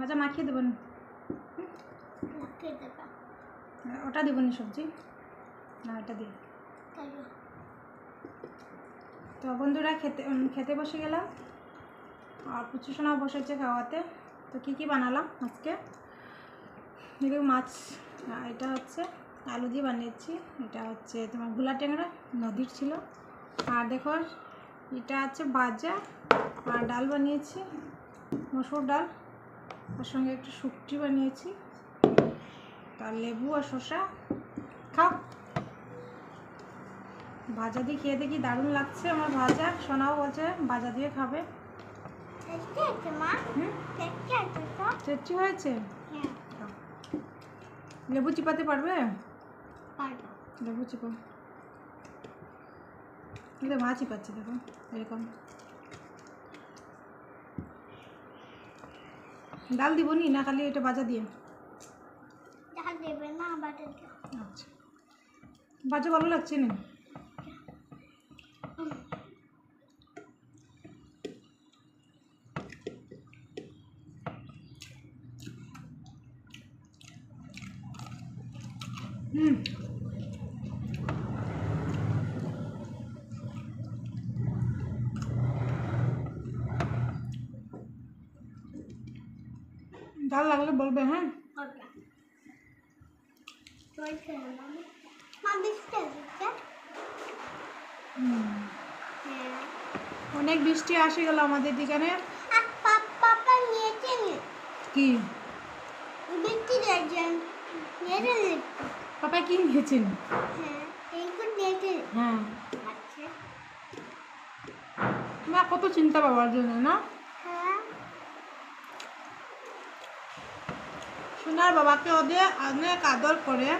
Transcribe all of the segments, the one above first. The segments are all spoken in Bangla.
ভাজা মাখিয়ে দেবো না? খেতে দেবা। হ্যাঁ, ওটা দেবো না সবজি? না এটা দিয়ে। তো বন্ধুরা খেতে খেতে বসে গেলাম। আর পুচু সোনাও বসেছে খাওয়াতে। তো কী কী বানালাম আজকে? দেখো মাছ এটা হচ্ছে আলু দিয়ে বানিয়েছি। এটা হচ্ছে তোমারগুলা ট্যাংরা নদীর ছিল। আর দেখো এটা হচ্ছে ভাজা। আর ডাল বানিয়েছি মসুর ডাল। তার সঙ্গে একটু শুকটি বানিয়েছি। তার লেবু আর শসা। খাও। ভাজা দিয়ে খেয়ে দেখি দারুণ লাগছে আমার ভাজা। সোনাও বলছে ভাজা দিয়ে খাবে। চেষ্টি হয়েছে? হ্যাঁ। লেবু চিপাতে পারবে? লেবু চিপো। মা চিপাচ্ছে দেখো এরকম। ডাল দিব নি না খালি এটা ভাজা দিয়ে? দেখা দেবে না বাটার আচ্ছা। ভাজা ভালো লাগছে না? হুম। ডাল লাগলে বলবে হ্যাঁ। হ্যাঁ। অনেক বৃষ্টি আসে গেল আমাদের এখানে। কি? পাপা কি নিয়েছেন? হ্যাঁ হ্যাঁ। আচ্ছা। কত চিন্তা বাবার জন্য না হ্যাঁ সোনার বাবাকে ওদের অনেক আদর করে।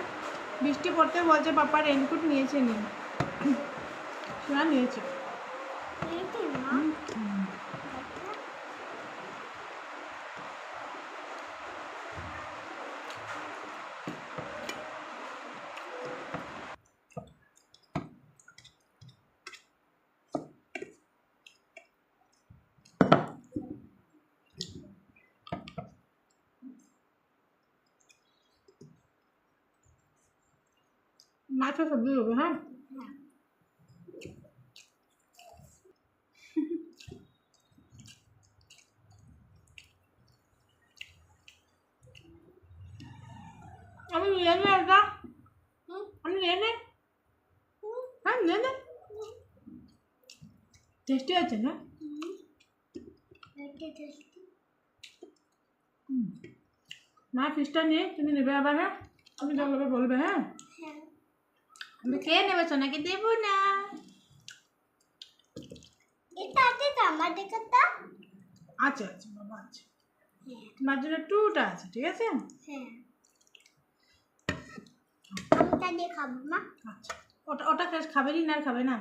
বৃষ্টি পড়তে বলছে পাপা রেনকোট নিয়েছে নি। সোনা নিয়েছে নিয়েছে মা আচ্ছা মাছও সবজি হবে হ্যাঁ আমি নিয়ে নে হুম আমি নিয়ে নে হ্যাঁ নিয়ে নে টেস্টি আছে না মা ফিসটা নিয়ে তুমি নেবে আবার হ্যাঁ তুমি যখন বলবে হ্যাঁ আমি খেয়ে নেবে সোনাকে দেবো না এটা আছে আমার দেখাটা আছে আছে বাবা হ্যাঁ তোমার জন্য টুটা আছে ঠিক আছে হ্যাঁ দিয়ে খাব মা আচ্ছা ওটা ওটা খাবে নি আর খাবে না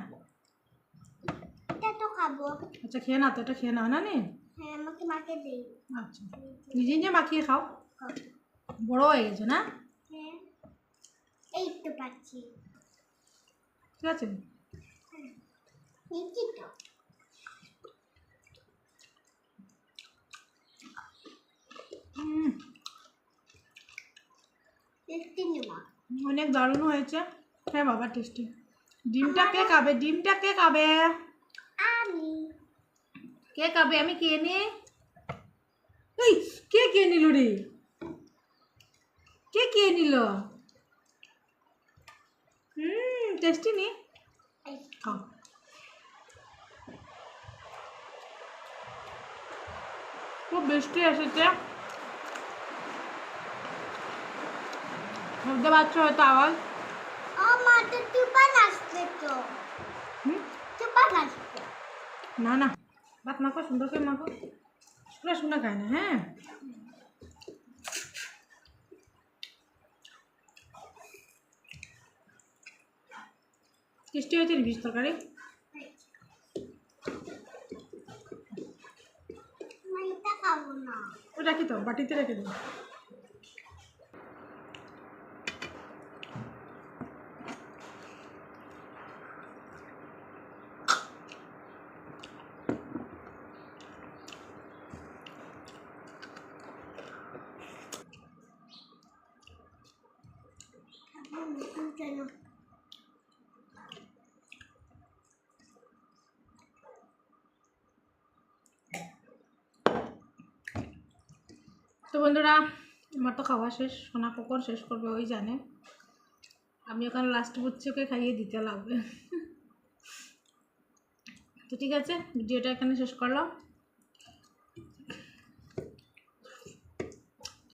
এটা তো খাব আচ্ছা খেয়ে না তো এটা খেয়ে নাও না নি হ্যাঁ আমাকে মাকে দেই আচ্ছা নিজে নিজে মাখিয়ে খাও। বড় হয়ে গেছে না হ্যাঁ এই তো পাচ্ছি ঠিক আছে? অনেক দারুণ হয়েছে। হ্যাঁ বাবা টেস্টি ডিমটা কে খাবে? ডিমটা কে খাবে? কে খাবে? আমি কে নি। এই, কে কে নিল রে? কে কে নিল? হুম? টেস্টি নি এই খাও খুব বৃষ্টি এসেছে শুনতে পাচ্ছ হয়তো আওয়াজ ও মা তো তুফান আসবে তো হুম তুফান আসবে না না ভাত মাখো টেস্টি হয়েছে ফিশ তরকারি রাখি তো বাটিতে রেখে দিন Thank you. বন্ধুরা, আমার তো খাওয়া শেষ, সোনা কখন শেষ করবে, ওই জানে। আমি ওখানে লাস্ট বুচ্চুকে খাইয়ে দিতে লাগবে। তো ঠিক আছে, ভিডিওটা এখানে শেষ করলাম।